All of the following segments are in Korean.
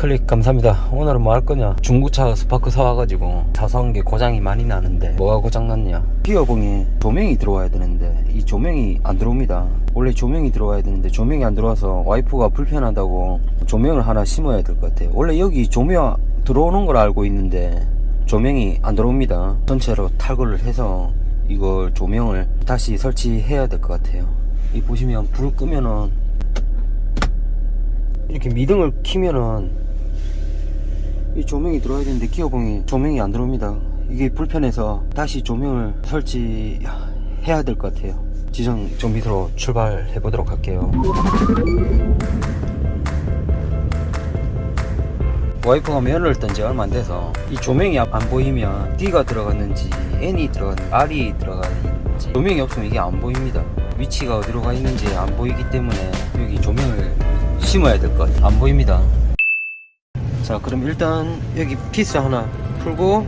클릭 감사합니다. 오늘은 뭐 할 거냐? 중고차 스파크 사와가지고 자성게 고장이 많이 나는데 뭐가 고장 났냐? 기어봉에 조명이 들어와야 되는데 이 조명이 안 들어옵니다. 원래 조명이 들어와야 되는데 조명이 안 들어와서 와이프가 불편하다고 조명을 하나 심어야 될 것 같아요. 원래 여기 조명 들어오는 걸 알고 있는데 조명이 안 들어옵니다. 전체로 탈거를 해서 이걸 조명을 다시 설치해야 될 것 같아요. 이 보시면 불 끄면은 이렇게 미등을 키면은 이 조명이 들어와야 되는데 기어봉이 조명이 안 들어옵니다. 이게 불편해서 다시 조명을 설치해야 될 것 같아요. 지정 정비소로 출발해 보도록 할게요. 와이프가 면허를 딴지 얼마 안 돼서 이 조명이 안 보이면 D가 들어갔는지 N이 들어갔는지 R이 들어갔는지 조명이 없으면 이게 안 보입니다. 위치가 어디로 가 있는지 안 보이기 때문에 여기 조명을 심어야 될 것 같아요. 안 보입니다. 자 그럼 일단 여기 피스 하나 풀고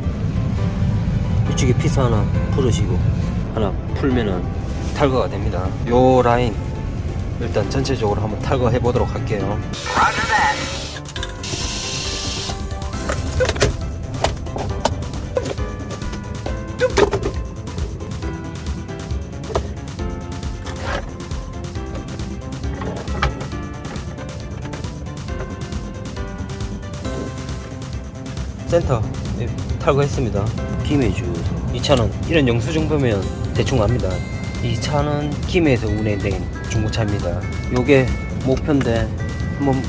이쪽에 피스 하나 풀으시고 하나 풀면은 탈거가 됩니다. 요 라인 일단 전체적으로 한번 탈거해 보도록 할게요. 센터 예, 탈거했습니다. 김해 주유소. 이 차는 이런 영수증 보면 대충 압니다. 이 차는 김해에서 운행된 중고차입니다. 요게 목표인데 한번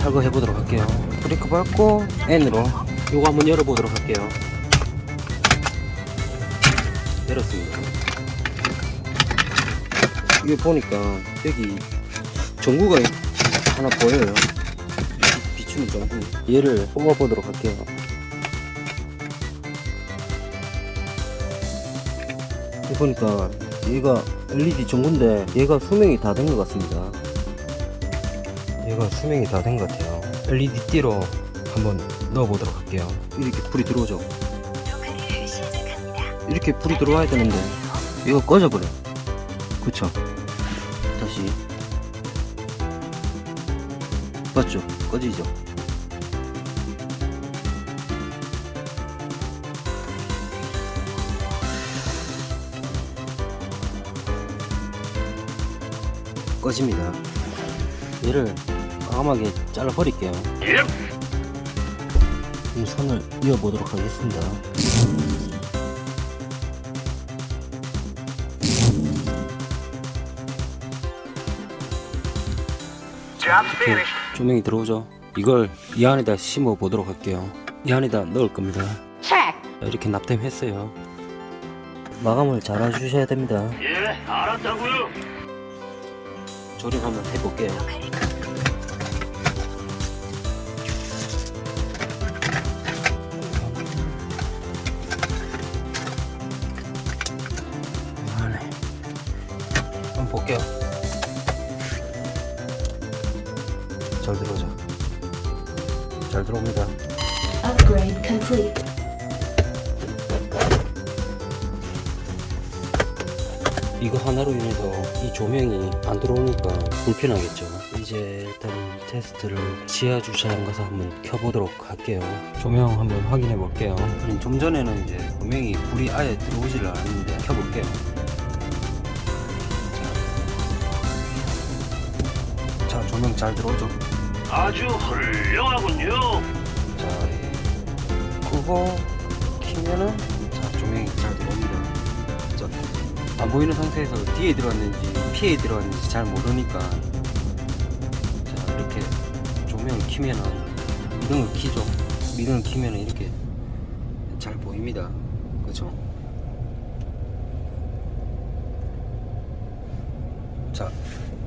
탈거해 보도록 할게요. 브레이크 밟고 N으로 요거 한번 열어보도록 할게요. 열었습니다. 이게 보니까 여기 전구가 하나 보여요. 비추는 전구. 얘를 뽑아보도록 할게요. 여기 보니까 얘가 LED 전구인데 얘가 수명이 다 된 것 같습니다. 얘가 수명이 다 된 것 같아요. LED 띠로 한번 넣어보도록 할게요. 이렇게 불이 들어오죠. 이렇게 불이 들어와야 되는데 이거 꺼져버려. 그쵸? 다시 맞죠? 꺼지죠? 꺼집니다. 얘를 까마게 잘라 버릴게요. 이 선을 이어보도록 하겠습니다. 이렇게 조명이 들어오죠. 이걸 이 안에다 심어 보도록 할게요. 이 안에다 넣을 겁니다. 자, 이렇게 납땜했어요. 마감을 잘 해주셔야 됩니다. 예, 알았다고요. 조립 한번 해볼게요. 한번 볼게요. 잘 들어오죠. 잘 들어옵니다. Upgrade complete. 이거 하나로 인해서 이 조명이 안 들어오니까 불편하겠죠. 이제 일단 테스트를 지하 주차장 가서 한번 켜보도록 할게요. 조명 한번 확인해 볼게요. 좀 전에는 이제 조명이 불이 아예 들어오지를 않았는데 켜볼게요. 자, 자, 조명 잘 들어오죠? 아주 훌륭하군요. 자, 예. 끄고 키면은 자 조명이 잘 들어옵니다. 자, 안 보이는 상태에서 뒤에 들어왔는지 피에 들어왔는지 잘 모르니까 자 이렇게 조명을 키면은 미등을 키죠. 미등을 키면은 이렇게 잘 보입니다. 그죠? 자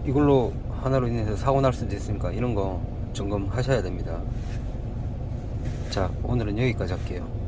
이걸로 하나로 인해서 사고 날 수도 있으니까 이런 거 점검하셔야 됩니다. 자 오늘은 여기까지 할게요.